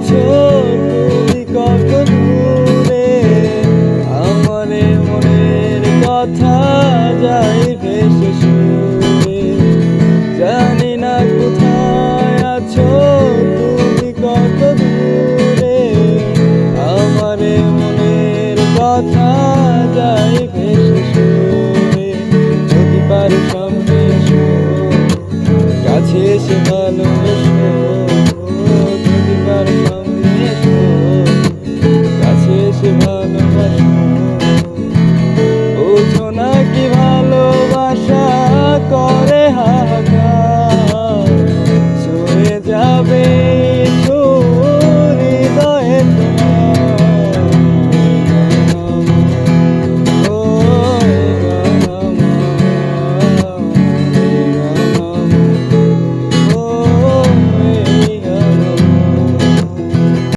আছো কখনো আমার মনের কথা যাই ভেসে শুনে জানি না কোথায় আছো তুমি, কত দূরে। আমার মনের কথা যাই ভেসে শুনে যদি পারো সামনে কাছে এসে ভালোবেসে Shiva Namaskar